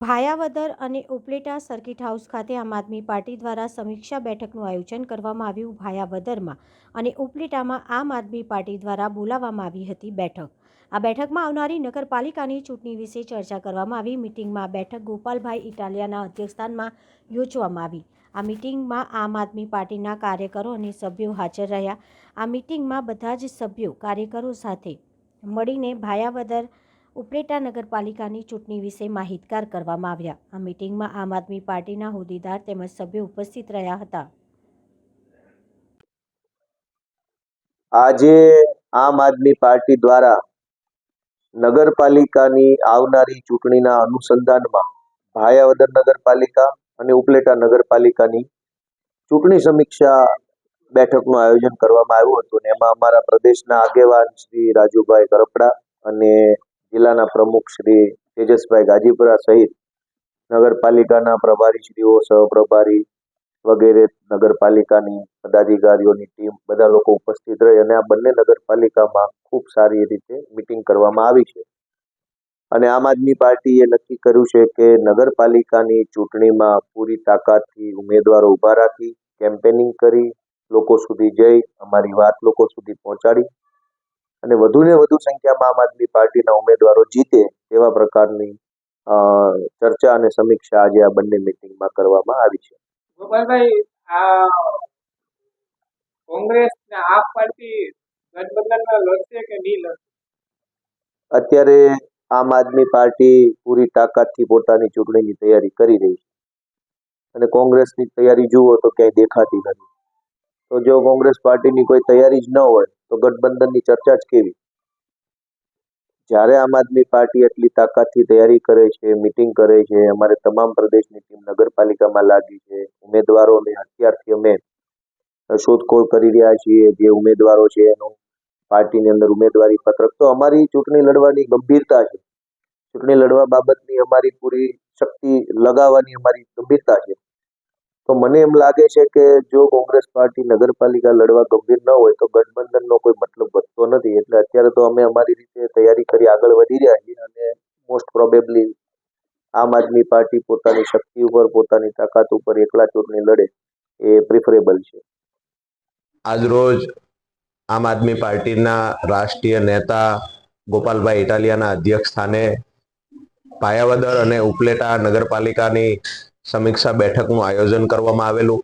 ભાયાવદર અને Upleta circuit house ખાતે આમ આદમી પાર્ટી દ્વારા સમીક્ષા બેઠકનું આયોજન કરવામાં આવ્યું ભાયાવદરમાં અને ઉપલેટામાં આમ આદમી પાર્ટી દ્વારા બોલાવવામાં આવી હતી બેઠક. આ બેઠકમાં આવનારી નગરપાલિકાની ચૂંટણી વિશે ચર્ચા કરવામાં આવી. મિટિંગમાં બેઠક ગોપાલભાઈ ઇટાલિયાના અધ્યક્ષસ્થાનમાં યોજવામાં આવી. આ મિટિંગમાં આમ આદમી પાર્ટીના કાર્યકરો અને સભ્યો હાજર રહ્યા. આ મિટિંગમાં બધા જ સભ્યો કાર્યકરો સાથે મળીને ભાયાવદર ઉપલેટા નગરપાલિકાની ચૂંટણી વિશે માહિતગાર કરવામાં આવ્યા. આ મિટિંગમાં આમ આદમી પાર્ટીના હોદ્દેદાર તેમજ સભ્યો ઉપસ્થિત રહ્યા હતા. આજે આમ આદમી પાર્ટી દ્વારા નગરપાલિકાની આવનારી ચૂંટણીના અનુસંધાનમાં ભાયાવદર નગરપાલિકા અને ઉપલેટા નગરપાલિકાની ચૂંટણી સમીક્ષા બેઠકનું આયોજન કરવામાં આવ્યું હતું અને એમાં અમારા પ્રદેશના આગેવાન શ્રી રાજુભાઈ કરપડા અને જિલ્લાના પ્રમુખ શ્રી તેજસભાઈ ગાજીપુરા સહિત નગરપાલિકાના પ્રભારીશ્રીઓ સહપ્રભારી વગેરે નગરપાલિકાની પદાધિકારીઓની ટીમ બધા લોકો ઉપસ્થિત રહી અને આ બંને નગરપાલિકામાં ખૂબ સારી રીતે મિટિંગ કરવામાં આવી છે. અને આમ આદમી પાર્ટીએ નક્કી કર્યું છે કે નગરપાલિકાની ચૂંટણીમાં પૂરી તાકાતથી ઉમેદવારો ઊભા રાખી, કેમ્પેનિંગ કરી, લોકો સુધી જઈ, અમારી વાત લોકો સુધી પહોંચાડી. અને વધુને વધુ સંખ્યામાં આમ આદમી પાર્ટીના ઉમેદવારો જીતે તેવા પ્રકારની ચર્ચા અને સમીક્ષા આજે આ બંને મિટિંગમાં કરવામાં આવી છે. ગોપાલભાઈ આ કોંગ્રેસ ને આપ પાર્ટી ગઠબંધનમાં લડશે કે નહીં લડશે? અત્યારે આમ આદમી પાર્ટી પૂરી તાકાતથી પોતાની ચૂંટણીની તૈયારી કરી રહી છે. અને કોંગ્રેસની તૈયારી જુઓ તો ક્યાંય દેખાતી નથી. તો જો કોંગ્રેસ પાર્ટીની કોઈ તૈયારી જ ન હોય, તો ગઠબંધનની ચર્ચા જ કેવી? જ્યારે આમ આદમી પાર્ટી એટલી તાકાતથી તૈયારી કરે છે, મિટિંગ કરે છે, અમારે તમામ પ્રદેશની ટીમ નગરપાલિકામાં લાગી છે ઉમેદવારોને અત્યારથી અમે શોધખોળ કરી રહ્યા છીએ, જે ઉમેદવારો છે એનું પાર્ટીની અંદર ઉમેદવારી પત્રક. તો અમારી ચૂંટણી લડવાની ગંભીરતા છે. ચૂંટણી લડવા બાબતની અમારી પૂરી શક્તિ લગાવવાની અમારી ગંભીરતા છે. તો મને એમ લાગે છે કે જો કોંગ્રેસ પાર્ટી નગરપાલિકા લડવા ગંભીર ન હોય તો ગઠબંધનનો કોઈ મતલબ વધતો નથી. એટલે અત્યારે તો અમે અમારી રીતે તૈયારી કરી આગળ વધી રહ્યા છીએ અને મોસ્ટ પ્રોબેબલી આમ આદમી પાર્ટી પોતાની શક્તિ ઉપર, પોતાની તાકાત ઉપર એકલા ચૂંટણી લડે એ પ્રિફરેબલ છે. આજરોજ આમ આદમી પાર્ટીના રાષ્ટ્રીય નેતા ગોપાલભાઈ ઇટાલિયાના અધ્યક્ષ સ્થાને પાયાવદર અને ઉપલેટા નગરપાલિકાની સમીક્ષા બેઠકનું આયોજન કરવામાં આવેલું.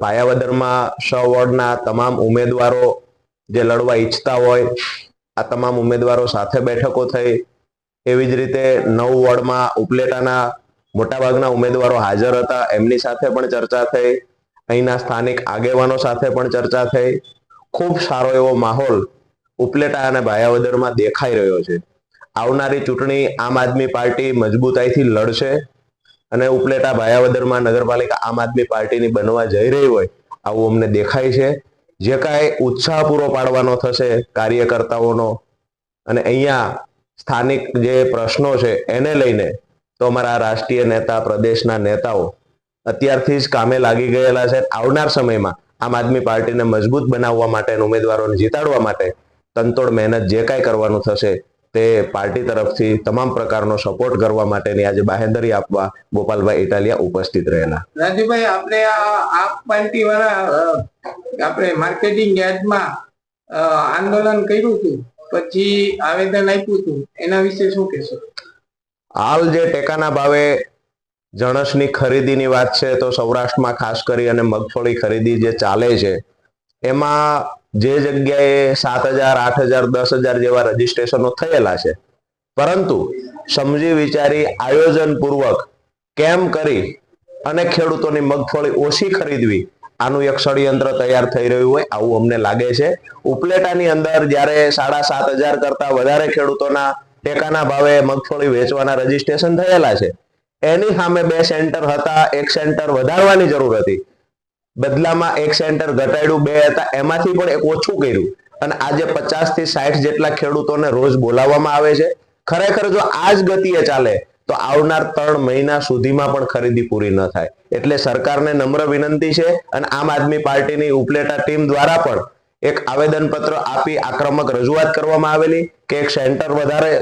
પાયાવદરમાં સ વોર્ડના તમામ ઉમેદવારો જે લડવા ઈચ્છતા હોય, આ તમામ ઉમેદવારો સાથે બેઠકો થઈ. એવી જ રીતે નવ વોર્ડમાં ઉપલેટાના મોટાભાગના ઉમેદવારો હાજર હતા, એમની સાથે પણ ચર્ચા થઈ. અહીંના સ્થાનિક આગેવાનો સાથે પણ ચર્ચા થઈ. ખૂબ સારો એવો માહોલ ઉપલેટા અને ભાયાવદરમાં દેખાઈ રહ્યો છે. આવનારી ચૂંટણી આમ આદમી પાર્ટી મજબૂતાઈથી લડશે. અને ઉપલેટા ભાયાવદરમાં નગરપાલિકા આમ આદમી પાર્ટીની બનવા જઈ રહી હોય, આવું અમને દેખાય છે. જે કાંઈ ઉત્સાહ પૂરો પાડવાનો થશે કાર્યકર્તાઓનો, અને અહીંયા સ્થાનિક જે પ્રશ્નો છે એને લઈને તો અમારા રાષ્ટ્રીય નેતા, પ્રદેશના નેતાઓ અત્યારથી જ કામે લાગી ગયેલા છે. આવનાર સમયમાં આમ આદમી પાર્ટીને મજબૂત બનાવવા માટે અને ઉમેદવારોને જીતાડવા માટે તંતોડ મહેનત જે કાંઈ કરવાનું થશે તે પાર્ટી તરફથી તમામ પ્રકારનો સપોર્ટ કરવા માટેની આજે બાહેંધરી આપવા ગોપાલભાઈ ઇટાલિયા ઉપસ્થિત રહેલા. રાજુભાઈ આપણે આ આપ પાર્ટી વાળા આપણે માર્કેટિંગ યાર્ડમાં આંદોલન કર્યું હતું પછી આવેદન આપ્યું હતું એના વિશે શું કહેશો? હાલ જે ટેકાના ભાવે જણસની ખરીદીની વાત છે તો સૌરાષ્ટ્રમાં ખાસ કરી અને મગફળી ખરીદી જે ચાલે છે એમાં જે જગ્યાએ સાત હજાર, આઠ હજાર, દસ હજાર જેવા રજીસ્ટ્રેશનો થયેલા છે. પરંતુ સમજી વિચારી આયોજન પૂર્વક કેમ કરી અને ખેડૂતોની મગફળી ઓછી ખરીદવી આનું એક ષડયંત્ર તૈયાર થઈ રહ્યું હોય આવું અમને લાગે છે. ઉપલેટાની અંદર જ્યારે સાડા સાત હજાર કરતા વધારે ખેડૂતોના ટેકાના ભાવે મગફળી વેચવાના રજીસ્ટ્રેશન થયેલા છે. એની સામે બે સેન્ટર હતા, એક સેન્ટર વધારવાની જરૂર હતી. બદલામાં એક સેન્ટર ઘટાડ્યું, બે હતા, એમાંથી પણ એક ઓછું કર્યું. અને આજે પચાસથી સાઠ જેટલા ખેડૂતોને રોજ બોલાવવામાં આવે છે. ખરેખર જો આ જ ગતિએ ચાલે, તો આવનાર ત્રણ મહિના સુધીમાં પણ ખરીદી પૂરી ન થાય. એટલે સરકારને નમ્ર વિનંતી છે અને આમ આદમી પાર્ટીની ઉપલેટા ટીમ દ્વારા પણ એક આવેદનપત્ર આપી આક્રમક રજૂઆત કરવામાં આવેલી કે એક સેન્ટર વધારે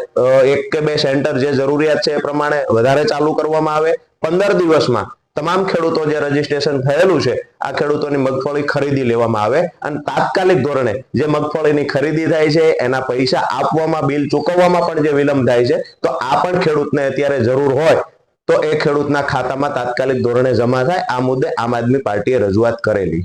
એક કે બે સેન્ટર જે જરૂરિયાત છે એ પ્રમાણે વધારે ચાલુ કરવામાં આવે. પંદર દિવસમાં તમામ ખેડૂતો જે રજીસ્ટ્રેશન થયેલું છે, આ ખેડૂતોની મગફળી ખરીદી લેવામાં આવે અને તાત્કાલિક ધોરણે જે મગફળીની ખરીદી થાય છે, એના પૈસા આપવામાં, બિલ ચૂકવવામાં પણ જે વિલંબ થાય છે, તો આ પણ ખેડૂતને અત્યારે જરૂર હોય, તો એ ખેડૂતના ખાતામાં તાત્કાલિક ધોરણે જમા થાય. આ મુદ્દે આમ આદમી પાર્ટીએ રજૂઆત કરેલી.